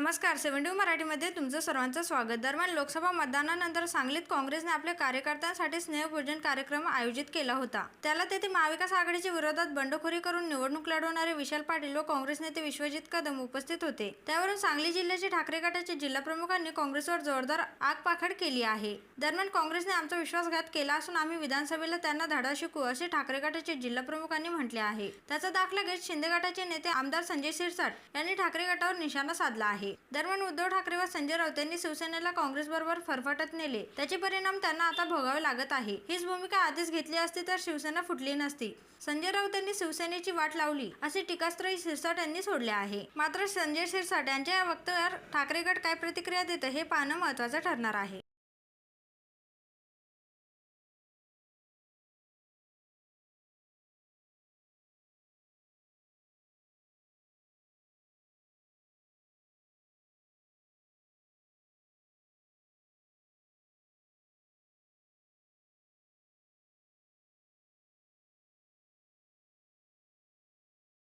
नमस्कार सेव्हन्टी मराठीमध्ये तुमचं सर्वांचं स्वागत. दरम्यान लोकसभा मतदानानंतर सांगलीत काँग्रेसने आपल्या कार्यकर्त्यांसाठी स्नेहपूजन कार्यक्रम आयोजित केला होता. त्याला तेथे महाविकास आघाडीच्या विरोधात बंडखोरी करून निवडणूक लढवणारे विशाल पाटील व काँग्रेस नेते विश्वजित कदम उपस्थित होते. त्यावरून सांगली जिल्ह्याचे ठाकरे गटाचे जिल्हाप्रमुखांनी काँग्रेसवर जोरदार आगपाखड केली आहे. दरम्यान काँग्रेसने आमचा विश्वासघात केला असून आम्ही विधानसभेला त्यांना धडा शिकू असे ठाकरे गटाचे जिल्हाप्रमुखांनी म्हटले आहे. त्याचा दाखला घेत शिंदे गटाचे नेते आमदार संजय शिरसाट यांनी ठाकरे गटावर निशाणा साधला आहे. दरम्यान उद्धव ठाकरे व संजय राऊत यांनी शिवसेनेला काँग्रेसबरोबर फरफटत नेले. त्याचे परिणाम त्यांना आता भोगावे लागत आहे. हीच भूमिका आधीच घेतली असती तर शिवसेना फुटली नसती. संजय राऊत यांनी शिवसेनेची वाट लावली असे टीकास्त्र शिरसाट यांनी सोडले आहे. मात्र संजय शिरसाट यांच्या या वक्तव्यावर ठाकरे गट काय प्रतिक्रिया देतं हे पाहणं महत्वाचं ठरणार आहे.